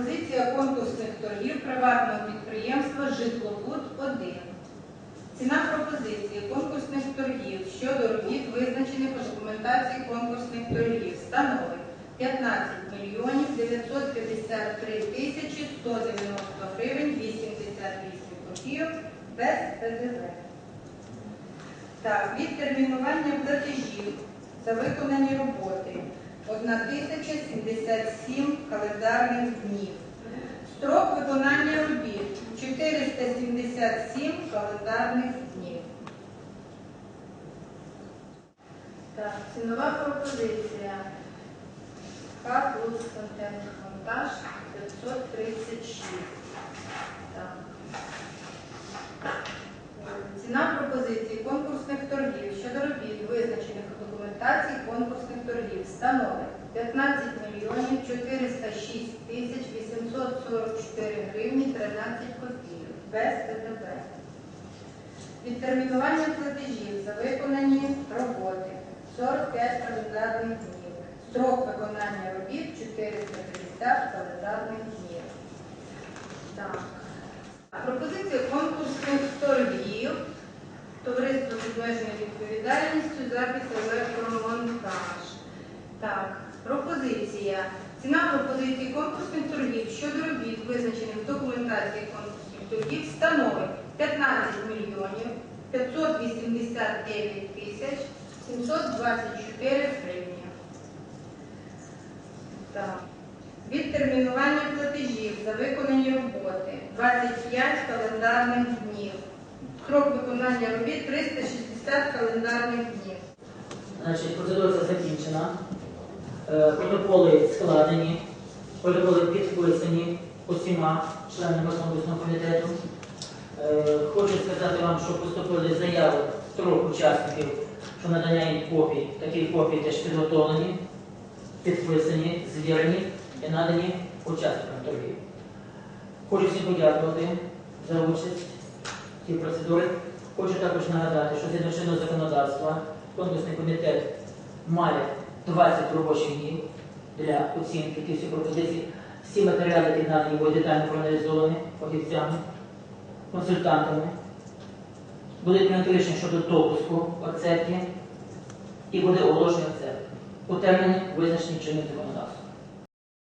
пропозиція конкурсних торгів приватного підприємства Житлобуд-1. Ціна пропозиції конкурсних торгів щодо робіт, визначених у документації конкурсних торгів, становить 15 мільйонів 953 тисячі 190 гривень 88 копійок без ПДВ. Так, відтермінування платежів за виконані роботи 1077 календарних днів. Строк виконання робіт 477 календарних днів. Так, цінова пропозиція. Хат Луц контентний монтаж 536. Так. Ціна пропозиції конкурсних торгів щодо робіт, визначених у документації конкурсних торгів, становить 15 мільйонів 406 тисяч 844 гривні 13 копійок без ПДВ. Відтермінування платежів за виконані роботи 45 календарних днів. Строк виконання робіт 450 календарних днів. Так. Пропозиція торгів. Товариство відповідальністю запис електромонтаж. Так, пропозиція. Ціна пропозиції конкурсних торгів щодо робіт, визначених в документації конкурсних торгів, становить 15 мільйонів 589 тисяч 724 гривні. Так. Відтермінування платежів за виконані роботи 25 календарних днів. Строк виконання робіт 360 календарних днів. Значить, процедура закінчена. Е, Протоколи складені, протоколи підписані усіма членами конкурсного комітету. Е, Хочу сказати вам, що поступили заяви трьох учасників, що надання їм копій. Такі копії теж підготовлені, підписані, звірені і надані учасникам торгів. Хочу всім подякувати за участь в цій процедурі. Хочу також нагадати, що згідно чинного законодавства конкурсний комітет має 20 робочих днів для оцінки тих пропозицій. Всі матеріали, які надані, будуть детально проаналізовані фахівцями, консультантами. Буде прийнято рішення щодо допуску оцепки і буде оголошення оцепки у терміни, визначені чинним законодавством.